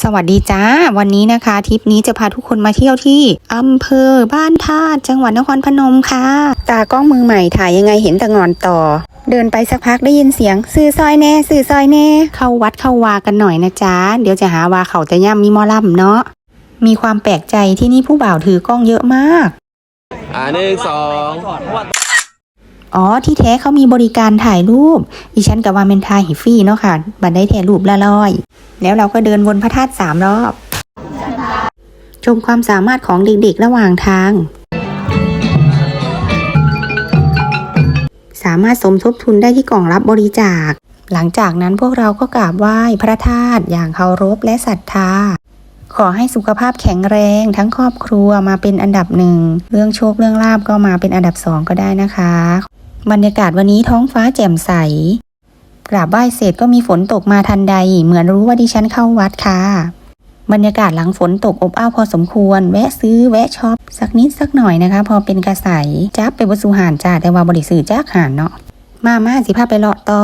สวัสดีจ้า วันนี้นะคะทริปนี้จะพาทุกคนมาเที่ยวที่อำเภอบ้านธาตุจังหวัดนครพนมค่ะ ตากล้องมือใหม่ถ่ายยังไงเห็นแต่งอนต่อ เดินไปสักพักได้ยินเสียง สื่อซอยแน่สื่อซอยแน่ เข้าวัดเข้าวากันหน่อยนะจ๊ะ เดี๋ยวจะหาว่าเขาจะย่ำมีหมอลำเนาะมีความแปลกใจที่นี่ผู้บ่าวถือกล้องเยอะมาก อ่าหนึ่งสอง อ๋อที่แท้เขามีบริการถ่ายรูปอีฉันกับวาเมนทายหิฟรี่เนาะค่ะ บันได้ถ่ายรูปละลอย แล้วเราก็เดินวนพระธาตุสามรอบ ชมความสามารถของเด็กๆระหว่างทาง สามารถสมทบทุนได้ที่กล่องรับบริจาค หลังจากนั้นพวกเราก็กราบไหว้พระธาตุอย่างเคารพและศรัทธาขอให้สุขภาพแข็งแรงทั้งครอบครัวมาเป็นอันดับหนึ่ง เรื่องโชคเรื่องลาบก็มาเป็นอันดับสองก็ได้นะคะ บรรยากาศวันนี้ท้องฟ้าแจ่มใส กราบไหว้เสร็จก็มีฝนตกมาทันใด เหมือนรู้ว่าดิฉันเข้าวัดค่ะ บรรยากาศหลังฝนตกอบอ้าวพอสมควร แวะซื้อแวะช็อปสักนิดสักหน่อยนะคะ พอเป็นกระใสจับไปบสุหานจ้าแต่ว่าบริสื่อจ้าหานเนาะมามาสิพาไปเลาะต่อ